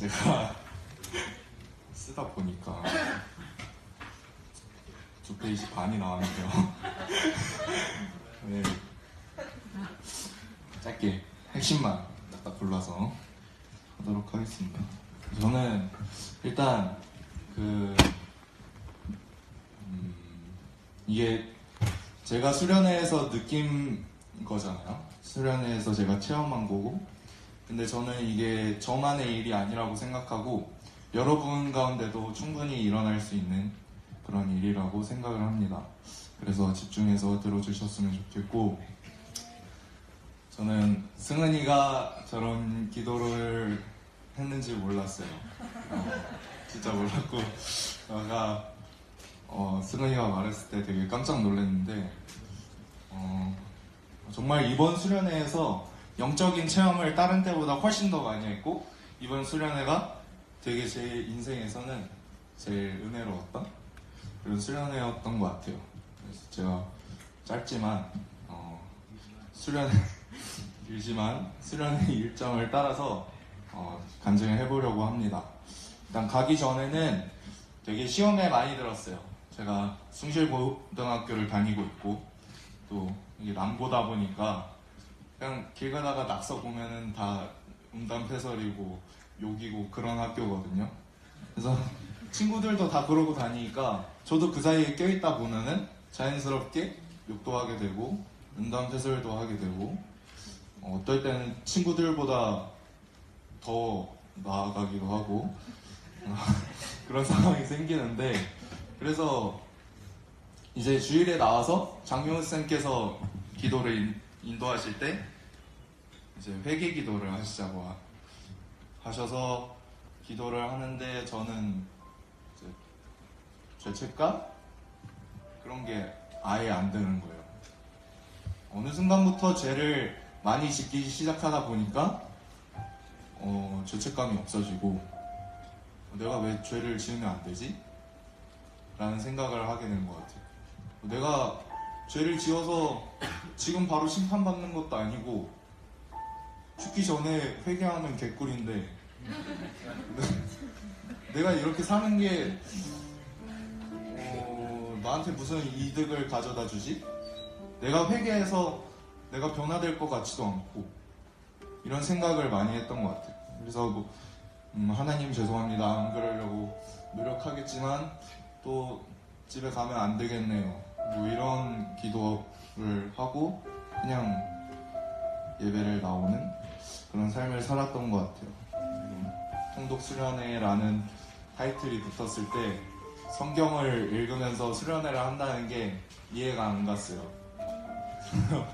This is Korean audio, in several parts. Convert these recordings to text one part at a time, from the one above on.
제가 쓰다 보니까 두 페이지 반이 나왔는데요. 네. 짧게 핵심만 딱 골라서 하도록 하겠습니다. 저는 일단 그 음, 이게 제가 수련회에서 느낀 거잖아요. 수련회에서 제가 체험한 거고 근데 저는 이게 저만의 일이 아니라고 생각하고 여러분 가운데도 충분히 일어날 수 있는 그런 일이라고 생각을 합니다. 그래서 집중해서 들어주셨으면 좋겠고 저는 승은이가 저런 기도를 했는지 몰랐어요. 어, 진짜 몰랐고 제가 어, 승은이가 말했을 때 되게 깜짝 놀랐는데 어, 정말 이번 수련회에서 영적인 체험을 다른 때보다 훨씬 더 많이 했고 이번 수련회가 되게 제 인생에서는 제일 은혜로웠던 그런 수련회였던 것 같아요. 그래서 제가 짧지만 어, 수련회 길지만 수련회 일정을 따라서 어, 간증을 해보려고 합니다. 일단 가기 전에는 되게 시험에 많이 들었어요. 제가 숭실고등학교를 다니고 있고 또 남고다 보니까 그냥 길 가다가 낙서 보면은 다 음담패설이고 욕이고 그런 학교거든요. 그래서 친구들도 다 그러고 다니니까 저도 그 사이에 껴있다 보면은 자연스럽게 욕도 하게 되고 음담패설도 하게 되고 어, 어떨 때는 친구들보다 더 나아가기도 하고 그런 상황이 생기는데 그래서 이제 주일에 나와서 장명훈 쌤께서 기도를 인- 인도하실 때 이제 회개 기도를 하시자고 하- 하셔서 기도를 하는데 저는 죄책감 그런 게 아예 안 드는 거예요. 어느 순간부터 죄를 많이 짓기 시작하다 보니까 어, 죄책감이 없어지고 내가 왜 죄를 지으면 안 되지? 라는 생각을 하게 된것 같아요. 내가 죄를 지어서 지금 바로 심판받는 것도 아니고 죽기 전에 회개하면 개꿀인데 내가 이렇게 사는 게 어, 나한테 무슨 이득을 가져다 주지? 내가 회개해서 내가 변화될 것 같지도 않고 이런 생각을 많이 했던 것 같아요. 그래서 뭐 음, 하나님 죄송합니다 안 그러려고 노력하겠지만 또 집에 가면 안 되겠네요. 뭐 이런 기도를 하고 그냥 예배를 나오는 그런 삶을 살았던 것 같아요. 통독 수련회라는 타이틀이 붙었을 때 성경을 읽으면서 수련회를 한다는 게 이해가 안 갔어요.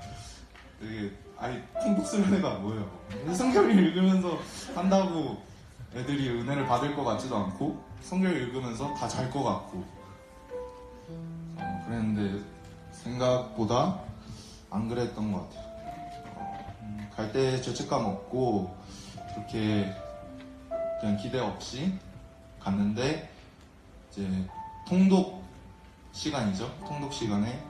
되게 아니 통독 수련회가 뭐예요? 성경을 읽으면서 한다고 애들이 은혜를 받을 것 같지도 않고 성경을 읽으면서 다 잘 것 같고 어, 그랬는데 생각보다 안 그랬던 것 같아요. 어, 갈때 죄책감 없고 그렇게 그냥 기대 없이 갔는데 이제 통독 시간이죠. 통독 시간에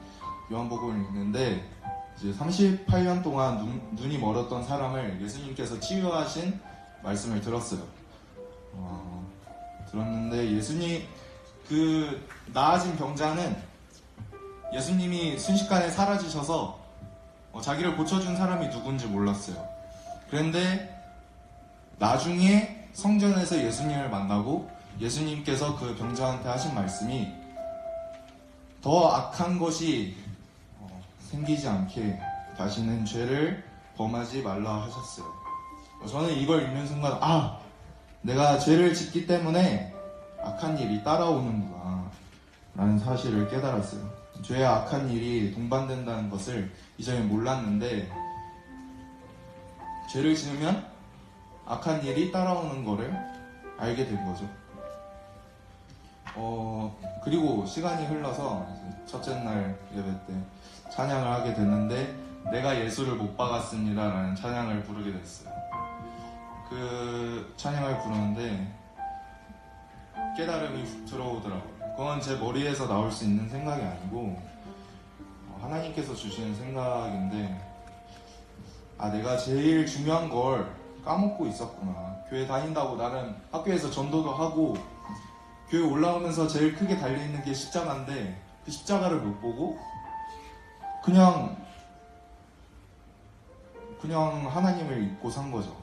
요한복음을 읽는데 이제 38년 동안 눈, 눈이 멀었던 사람을 예수님께서 치유하신 말씀을 들었어요. 어, 들었는데 예수님 그 나아진 병자는 예수님이 순식간에 사라지셔서 어, 자기를 고쳐준 사람이 누군지 몰랐어요. 그런데 나중에 성전에서 예수님을 만나고 예수님께서 그 병자한테 하신 말씀이 더 악한 것이 어, 생기지 않게 다시는 죄를 범하지 말라 하셨어요. 어, 저는 이걸 읽는 순간 아 내가 죄를 짓기 때문에 악한 일이 따라오는구나 라는 사실을 깨달았어요. 죄와 악한 일이 동반된다는 것을 이전에 몰랐는데 죄를 지으면 악한 일이 따라오는 거를 알게 된 거죠. 어, 그리고 시간이 흘러서 첫째 날 예배 때 찬양을 하게 됐는데 내가 예수를 못 박았습니다 라는 찬양을 부르게 됐어요. 그 찬양을 부르는데 깨달음이 훅 들어오더라고요. 그건 제 머리에서 나올 수 있는 생각이 아니고 어, 하나님께서 주시는 생각인데 아 내가 제일 중요한 걸 까먹고 있었구나. 교회 다닌다고 나는 학교에서 전도도 하고 교회 올라오면서 제일 크게 달려있는 게 십자가인데 그 십자가를 못 보고 그냥 그냥 하나님을 잊고 산 거죠.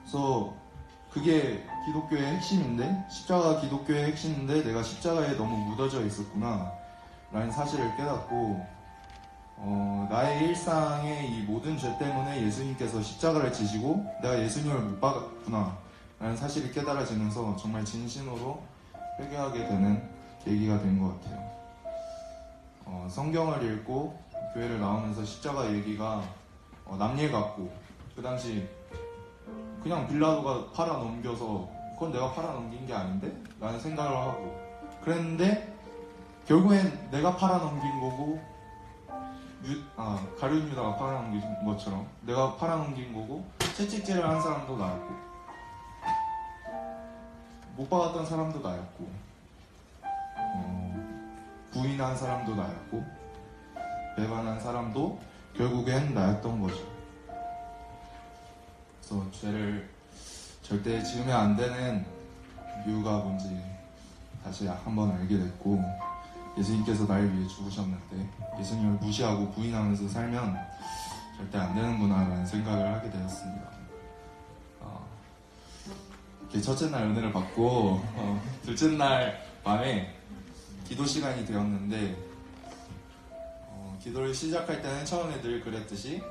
그래서 그게 기독교의 핵심인데 십자가 기독교의 핵심인데 내가 십자가에 너무 묻어져 있었구나 라는 사실을 깨닫고 어, 나의 일상의 이 모든 죄 때문에 예수님께서 십자가를 지시고 내가 예수님을 못 받았구나 라는 사실이 깨달아지면서 정말 진심으로 회개하게 되는 계기가 된 것 같아요. 어, 성경을 읽고 교회를 나오면서 십자가 얘기가 어, 남일 같고 그 당시 그냥 빌라도가 팔아 넘겨서 그건 내가 팔아 넘긴 게 아닌데? 라는 생각을 하고 그랬는데 결국엔 내가 팔아 넘긴 거고 유, 아, 가룟 유다가 팔아 넘긴 것처럼 내가 팔아 넘긴 거고 채찍질을 한 사람도 나였고 못 받았던 사람도 나였고 어, 부인한 사람도 나였고 배반한 사람도 결국엔 나였던 거죠. 그래서 죄를 절대 지으면 안 되는 이유가 뭔지 다시 한번 알게 됐고 예수님께서 나를 위해 죽으셨는데 예수님을 무시하고 부인하면서 살면 절대 안 되는구나라는 생각을 하게 되었습니다. 어, 첫째 날 은혜를 받고 어, 둘째 날 밤에 기도 시간이 되었는데 어, 기도를 시작할 때는 처음에 늘 그랬듯이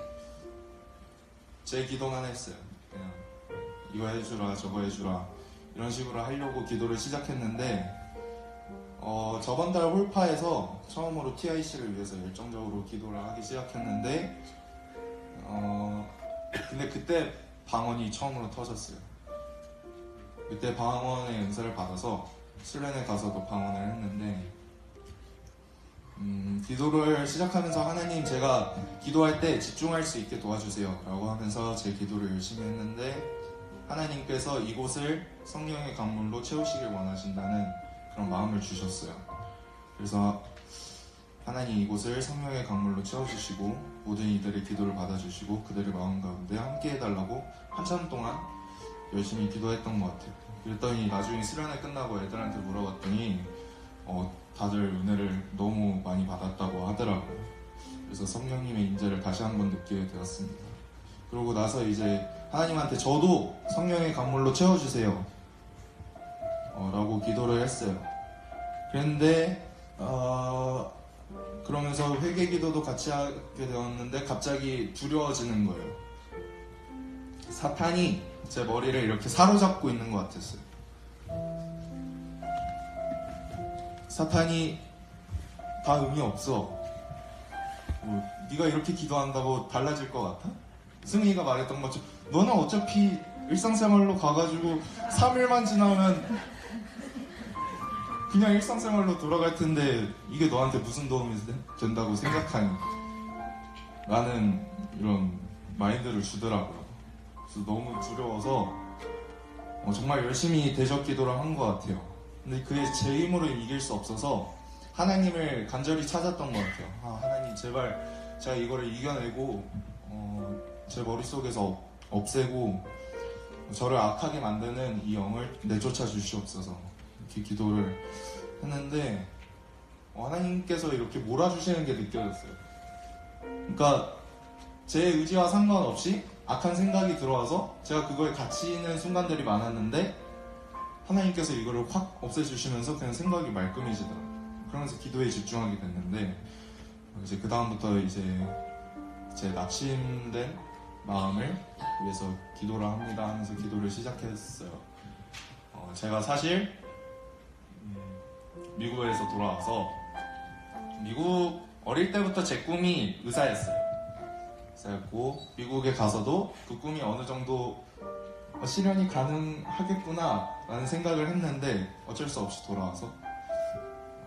제 기도만 했어요. 이거 해주라 저거 해주라 이런 식으로 하려고 기도를 시작했는데 어, 저번 달 홀파에서 처음으로 TIC를 위해서 열정적으로 기도를 하기 시작했는데 어, 근데 그때 방언이 처음으로 터졌어요. 그때 방언의 은사를 받아서 술련에 가서도 방언을 했는데 음, 기도를 시작하면서 하나님 제가 기도할 때 집중할 수 있게 도와주세요 라고 하면서 제 기도를 열심히 했는데 하나님께서 이곳을 성령의 강물로 채우시길 원하신다는 그런 마음을 주셨어요 그래서 하나님 이곳을 성령의 강물로 채워주시고 모든 이들의 기도를 받아주시고 그들의 마음 가운데 함께 해달라고 한참 동안 열심히 기도했던 것 같아요 그랬더니 나중에 수련회 끝나고 애들한테 물어봤더니 어, 다들 은혜를 너무 많이 받았다고 하더라고요. 그래서 성령님의 인재를 다시 한번 느끼게 되었습니다. 그러고 나서 이제 하나님한테 저도 성령의 강물로 채워주세요. 어, 라고 기도를 했어요. 그런데 어, 그러면서 회개 기도도 같이 하게 되었는데 갑자기 두려워지는 거예요. 사탄이 제 머리를 이렇게 사로잡고 있는 것 같았어요. 사탄이 다 의미 없어. 뭐, 네가 이렇게 기도한다고 달라질 것 같아? 승희가 말했던 것처럼 너는 어차피 일상생활로 가가지고 3일만 지나면 그냥 일상생활로 돌아갈 텐데 이게 너한테 무슨 도움이 된다고 생각하니 라는 이런 마인드를 주더라고요. 그래서 너무 두려워서 어, 정말 열심히 대적 기도를 한 것 같아요. 근데 그게 제 힘으로 이길 수 없어서 하나님을 간절히 찾았던 것 같아요. 아, 하나님 제발 제가 이거를 이겨내고 어, 제 머릿속에서 없- 없애고 저를 악하게 만드는 이 영을 내쫓아 주시옵소서 이렇게 기도를 했는데 어, 하나님께서 이렇게 몰아주시는 게 느껴졌어요. 그러니까 제 의지와 상관없이 악한 생각이 들어와서 제가 그거에 갇히는 순간들이 많았는데 하나님께서 이거를 확 없애주시면서 그냥 생각이 말끔해지더라고요. 그러면서 기도에 집중하게 됐는데 이제 그 다음부터 이제 제 낙심된 마음을 위해서 기도를 합니다 하면서 기도를 시작했어요. 어, 제가 사실 음, 미국에서 돌아와서 미국 어릴 때부터 제 꿈이 의사였어요. 의사였고 미국에 가서도 그 꿈이 어느 정도 어, 실현이 가능하겠구나 라는 생각을 했는데 어쩔 수 없이 돌아와서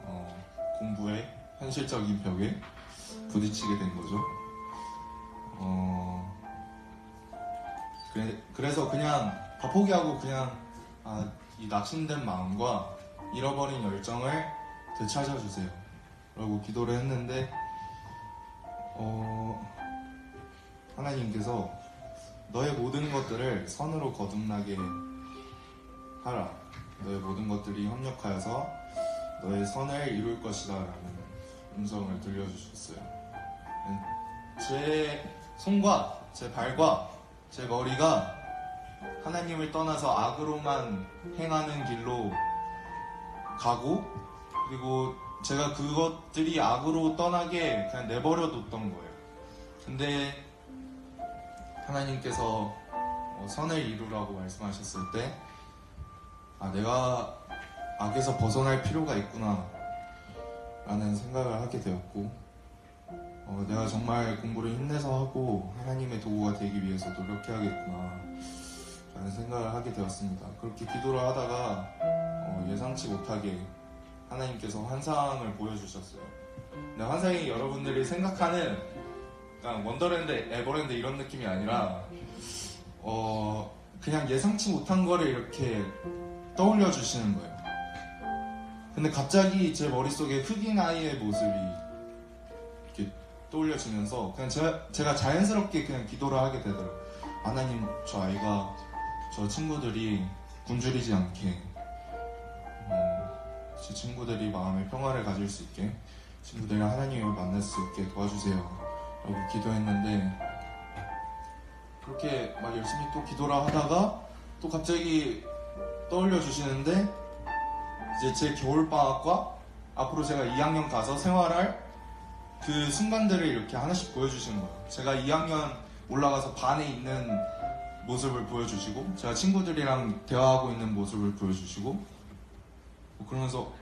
어, 공부의 현실적인 벽에 부딪히게 된 거죠. 어, 그래, 서 그냥 다 포기하고 그냥 아, 이 낙심된 마음과 잃어버린 열정을 되찾아주세요. 라고 기도를 했는데 어, 하나님께서 너의 모든 것들을 선으로 거듭나게 하라. 너의 모든 것들이 협력하여서 너의 선을 이룰 것이다. 라는 음성을 들려주셨어요. 제 손과 제 발과 제 머리가 하나님을 떠나서 악으로만 행하는 길로 가고 그리고 제가 그것들이 악으로 떠나게 그냥 내버려 뒀던 거예요. 근데 하나님께서 어, 선을 이루라고 말씀하셨을 때, 아, 내가 악에서 벗어날 필요가 있구나, 라는 생각을 하게 되었고, 어, 내가 정말 공부를 힘내서 하고 하나님의 도구가 되기 위해서 노력해야겠구나, 라는 생각을 하게 되었습니다. 그렇게 기도를 하다가 어, 예상치 못하게 하나님께서 환상을 보여주셨어요. 근데 환상이 여러분들이 생각하는 그냥 원더랜드, 에버랜드 이런 느낌이 아니라 어 그냥 예상치 못한 거를 이렇게 떠올려 주시는 거예요. 근데 갑자기 제 머릿속에 흑인 아이의 모습이 떠올려지면서 그냥 제가, 제가 자연스럽게 그냥 기도를 하게 되더라고요. 하나님, 저 아이가 저 친구들이 굶주리지 않게 어, 제 친구들이 마음의 평화를 가질 수 있게 친구들이 하나님을 만날 수 있게 도와주세요 라고 기도했는데 그렇게 막 열심히 또 기도를 하다가 또 갑자기 떠올려 주시는데 이제 제 겨울방학과 앞으로 제가 2학년 가서 생활할 그 순간들을 이렇게 하나씩 보여주시는 거예요. 제가 2학년 올라가서 반에 있는 모습을 보여주시고 제가 친구들이랑 대화하고 있는 모습을 보여주시고 뭐 그러면서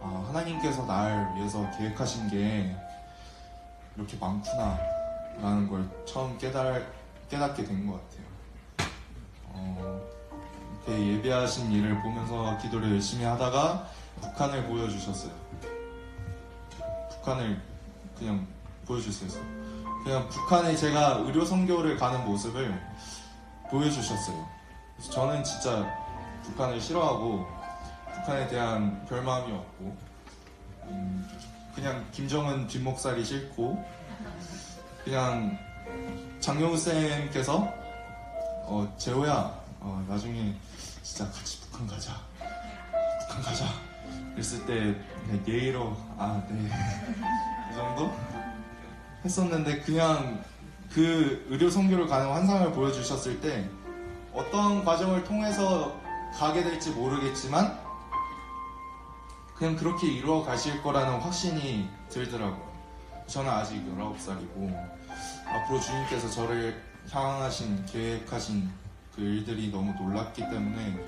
아, 하나님께서 날 위해서 계획하신 게 이렇게 많구나 라는 걸 처음 깨달, 깨닫게 된 것 같아요. 어, 이렇게 예배하신 일을 보면서 기도를 열심히 하다가 북한을 보여주셨어요. 북한을 그냥 보여주셨어요 그냥 북한에 제가 의료 선교를 가는 모습을 보여주셨어요. 그래서 저는 진짜 북한을 싫어하고 북한에 대한 별 마음이 없고 음, 그냥 김정은 뒷목살이 싫고 그냥 장영우 쌤께서 어, 재호야 어, 나중에 진짜 같이 북한 가자. 북한 가자. 그랬을 때 그냥 예의로 아네 이 정도 했었는데 그냥 그 의료 선교를 가는 환상을 보여주셨을 때 어떤 과정을 통해서 가게 될지 모르겠지만 그냥 그렇게 이루어 가실 거라는 확신이 들더라고요. 저는 아직 19살이고 앞으로 주님께서 저를 향하신 계획하신 그 일들이 너무 놀랍기 때문에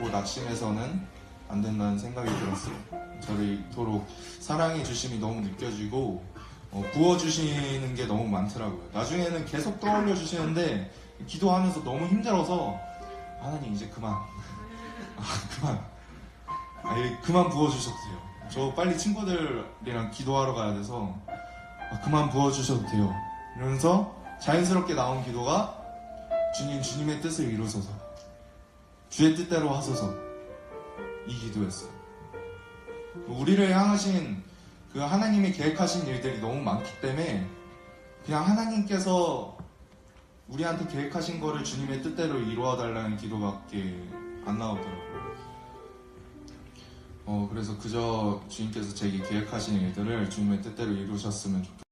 곧 낙심해서는 안 된다는 생각이 들었어요. 저를 이토록 사랑해 주심이 너무 느껴지고 어, 부어주시는 게 너무 많더라고요. 나중에는 계속 떠올려 주시는데 기도하면서 너무 힘들어서 하나님 이제 그만, 아, 그만, 아예 그만 부어주셔도 돼요. 저 빨리 친구들이랑 기도하러 가야 돼서 아, 그만 부어주셔도 돼요. 이러면서 자연스럽게 나온 기도가 주님 주님의 뜻을 이루소서, 주의 뜻대로 하소서 이 기도였어요. 우리를 향하신 그 하나님이 계획하신 일들이 너무 많기 때문에 그냥 하나님께서 우리한테 계획하신 거를 주님의 뜻대로 이루어 달라는 기도밖에 안 나오더라고요. 어, 그래서 그저 주님께서 제게 계획하신 일들을 주님의 뜻대로 이루셨으면 좋겠어요.